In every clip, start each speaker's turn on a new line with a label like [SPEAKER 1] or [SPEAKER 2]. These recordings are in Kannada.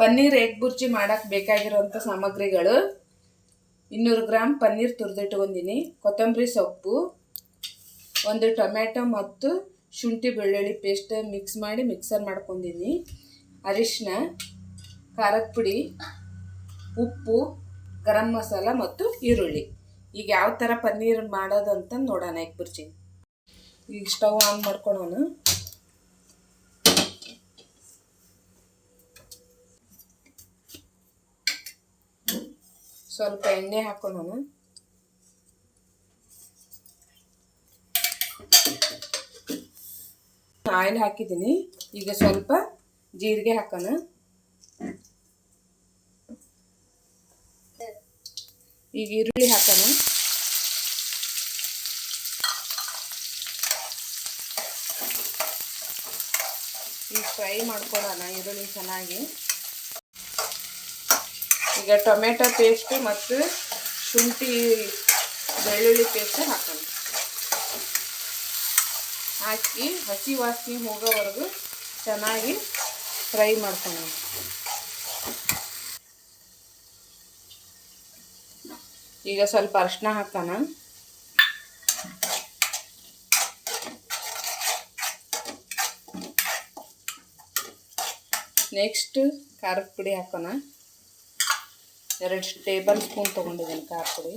[SPEAKER 1] ಪನ್ನೀರ್ ಎಗ್ ಬುರ್ಜಿ ಮಾಡಕ್ಕೆ ಬೇಕಾಗಿರುವಂಥ ಸಾಮಗ್ರಿಗಳು. ಇನ್ನೂರು ಗ್ರಾಮ್ ಪನ್ನೀರ್ ತುರಿದಿಟ್ಕೊಂಡಿನಿ. ಕೊತ್ತಂಬರಿ ಸೊಪ್ಪು, ಒಂದು ಟೊಮೆಟೊ ಮತ್ತು ಶುಂಠಿ ಬೆಳ್ಳುಳ್ಳಿ ಪೇಸ್ಟ್ ಮಿಕ್ಸ್ ಮಾಡಿ ಮಿಕ್ಸರ್ ಮಾಡ್ಕೊಂಡಿನಿ. ಅರಿಶಿನ ಖಾರದ ಪುಡಿ, ಉಪ್ಪು, ಗರಂ ಮಸಾಲ ಮತ್ತು ಈರುಳ್ಳಿ. ಈಗ ಯಾವ ಥರ ಪನ್ನೀರ್ ಮಾಡೋದು ಅಂತ ನೋಡೋಣ ಎಗ್ ಬುರ್ಜಿ. ಈಗ ಸ್ಟವ್ ಆನ್ ಮಾಡ್ಕೊಳೋಣ. ಸ್ವಲ್ಪ ಎಣ್ಣೆ ಹಾಕೊಳ್ಳೋಣ. ಆಯಿಲ್ ಹಾಕಿದ್ದೀನಿ. ಈಗ ಸ್ವಲ್ಪ ಜೀರಿಗೆ ಹಾಕೋಣ. ಈಗ ಈರುಳ್ಳಿ ಹಾಕೋಣ. ಈಗ ಫ್ರೈ ಮಾಡ್ಕೊಡೋಣ ಈರುಳ್ಳಿ ಚೆನ್ನಾಗಿ. ಈಗ ಟೊಮೆಟೊ ಪೇಸ್ಟ್ ಮತ್ತು ಶುಂಠಿ ಬೆಳ್ಳುಳ್ಳಿ ಪೇಸ್ಟ್ ಹಾಕೋಣ. ಹಾಕಿ ಹಸಿ ವಾಸನೆ ಹೋಗೋವರೆಗೂ ಚೆನ್ನಾಗಿ ಫ್ರೈ ಮಾಡ್ಕೊಳ್ಳೋಣ. ಈಗ ಸ್ವಲ್ಪ ಅರಿಶಿನ ಹಾಕೋಣ. ನೆಕ್ಸ್ಟ್ ಖಾರದ ಪುಡಿ ಹಾಕೋಣ. ಎರಡು ಟೇಬಲ್ ಸ್ಪೂನ್ ತೊಗೊಂಡಿದ್ದೀನಿ ಖಾರ ಪುಡಿ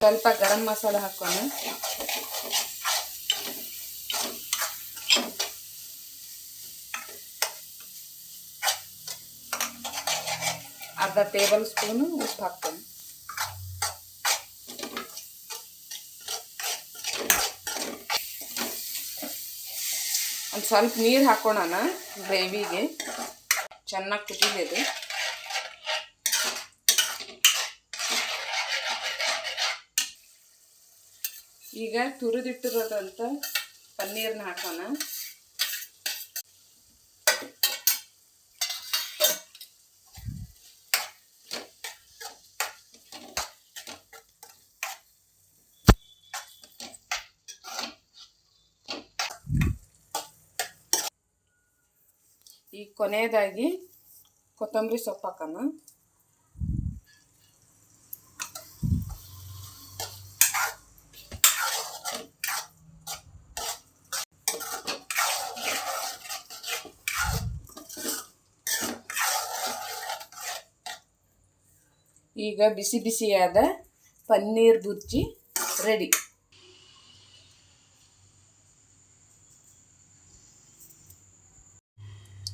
[SPEAKER 1] ಸ್ವಲ್ಪ ಗರಂ ಮಸಾಲ ಹಾಕೋಣ. ಅರ್ಧ ಟೇಬಲ್ ಸ್ಪೂನು ಉಪ್ಪು ಹಾಕ್ತೀನಿ. ಒಂದು ಸ್ವಲ್ಪ ನೀರು ಹಾಕೋಣ ಗ್ರೇವಿಗೆ. ಚೆನ್ನಾಗಿ ಕುದಿಲಿದೆ ಈಗ ತುರಿದಿಟ್ಟಿರೋದಂತ ಪನ್ನೀರ್ನ ಹಾಕೋಣ. ಈಗ ಕೊನೆಯದಾಗಿ ಕೊತ್ತಂಬರಿ ಸೊಪ್ಪು ಹಾಕೋಣ. ಈಗ ಬಿಸಿ ಬಿಸಿಯಾದ ಪನ್ನೀರ್ ಬುರ್ಜಿ ರೆಡಿ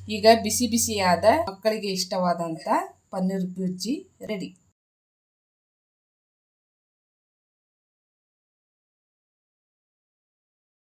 [SPEAKER 1] ಈಗ ಬಿಸಿ ಬಿಸಿಯಾದ ಮಕ್ಕಳಿಗೆ ಇಷ್ಟವಾದಂಥ ಪನ್ನೀರ್ ಬುರ್ಜಿ ರೆಡಿ